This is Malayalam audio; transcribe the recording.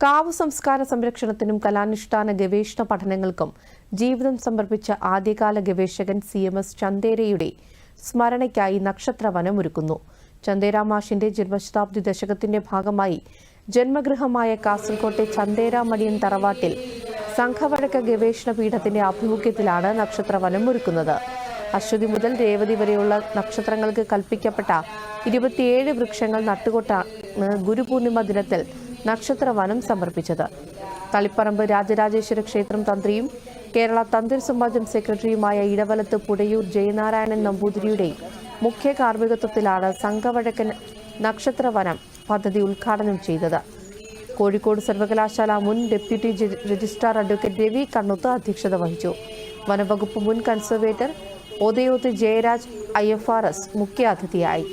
കാവ് സംസ്കാര സംരക്ഷണത്തിനും കലാനുഷ്ഠാന ഗവേഷണ പഠനങ്ങൾക്കും ജീവിതം സമർപ്പിച്ച ആദ്യകാല ഗവേഷകൻ സി എം എസ് ചന്ദേരയുടെ സ്മരണയ്ക്കായി നക്ഷത്രവനം ഒരുക്കുന്നു ചന്ദേര മാഷിന്റെ ജന്മശതാബ്ദി ദശകത്തിന്റെ ഭാഗമായി ജന്മഗൃഹമായ കാസർകോട്ടെ ചന്ദേര മടിയൻ തറവാട്ടിൽ സംഘവഴക്ക ഗവേഷണ പീഠത്തിന്റെ ആഭിമുഖ്യത്തിലാണ് നക്ഷത്രവനം ഒരുക്കുന്നത് അശ്വതി മുതൽ രേവതി വരെയുള്ള നക്ഷത്രങ്ങൾക്ക് കൽപ്പിക്കപ്പെട്ട ഇരുപത്തിയേഴ് വൃക്ഷങ്ങൾ നട്ടുകൊട്ടാണ് ഗുരുപൂർണിമ ദിനത്തിൽ നക്ഷത്രവനം സമർപ്പിച്ചത്. തളിപ്പറമ്പ് രാജരാജേശ്വര ക്ഷേത്രം തന്ത്രിയും കേരള തന്ത്രി സമാജം സെക്രട്ടറിയുമായ ഇടവലത്ത് പുടയൂർ ജയനാരായണൻ നമ്പൂതിരിയുടെ മുഖ്യ കാർമ്മികത്വത്തിലാണ് സംഘവഴക്കൻ നക്ഷത്രവനം പദ്ധതി ഉദ്ഘാടനം ചെയ്തത്. കോഴിക്കോട് സർവകലാശാല മുൻ ഡെപ്യൂട്ടി രജിസ്ട്രാർ അഡ്വക്കേറ്റ് രവി കണ്ണുത്ത് അധ്യക്ഷത വഹിച്ചു. വനവകുപ്പ് മുൻ conservator Othayoth Jayaraj I F R S മുഖ്യാതിഥിയായി.